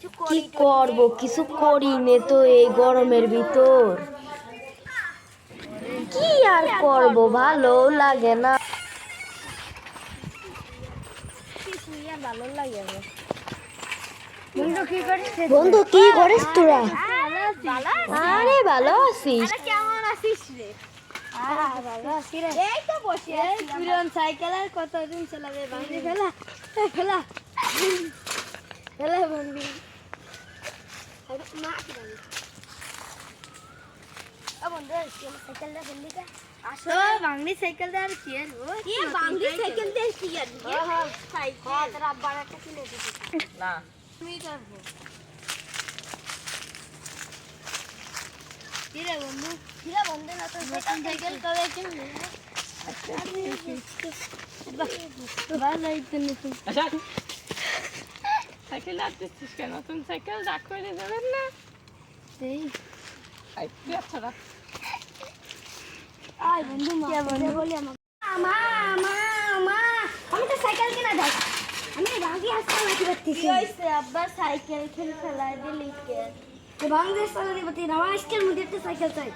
কিছু কি করব? কিছু করি নে তো এই গরমের ভিতর। কি আর করব? ভালো লাগে না। ভালো লাগে না বন্ধু কি করিস বন্ধু কি করিস তোরা? আরে ভালো আছিস? কেমন আছিস রে? ভালো আছি রে। এই তো বসে আছি পুরন সাইকেল আর কতদিন চালাবে বান্ধি ফেলা। ফেলা বন্ধু মা কি বান্ধি ও বন্ধু সাইকেলটা ফেললি কা আসো বাংলি বাংলি সাইকেল দে কি আর হ্যাঁ সাইকেল বন্ধু নতুন সাইকেল আচ্ছা রাগ করে যাবেন না? এই আই, তুই আচ্ছা। আয় বন্ধু মা বলি আমার। মা মা মা আমি তো সাইকেল কিনা যাই আমি ভাগি আসতে নাকি করতেছি কি হইছে আব্বা সাইকেল খেল ফেলাই দিলি কে তো ভাঙতে সাইকেল দিবতি না আজকের মধ্যে একটা সাইকেল চাই।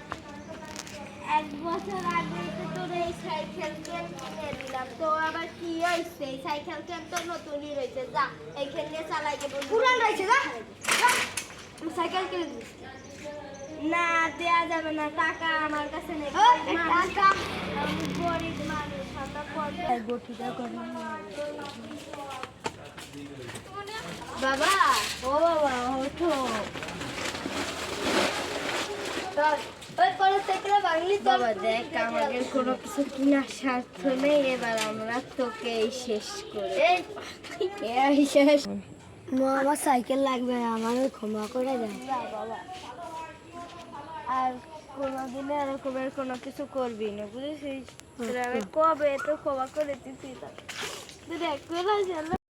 এক বছর আগে তো তোর এই সাইকেল কেন কিনে দিলাম? তো আবার কি হইছে এই সাইকেল কেন তো নতুনই রয়েছে? যা এইখান চালাই দেবো পুরান রয়েছে যা। সাইকেল কিনে দিবি না দেয়া যাবে না টাকা আমার কাছে নেই। টাকা। আমি গরিব মানুষ আমরা গঠিটা করে বাবা ও বাবা ওঠো। ওই পরে সাইকেলে বাংলি বাবা দেখ আমাদের কোনো কিছু কিনার স্বার্থ নেই। এবার আমরা তোকে শেষ করে শেষ মা, আমার সাইকেল লাগবে আমার ক্ষমা করে দেয় বাবা আর কোনোদিনও এরকমের কোনো কিছু করবি না, বুঝেছিস? কবে তো ক্ষমা করে দিচ্ছি দেখ করে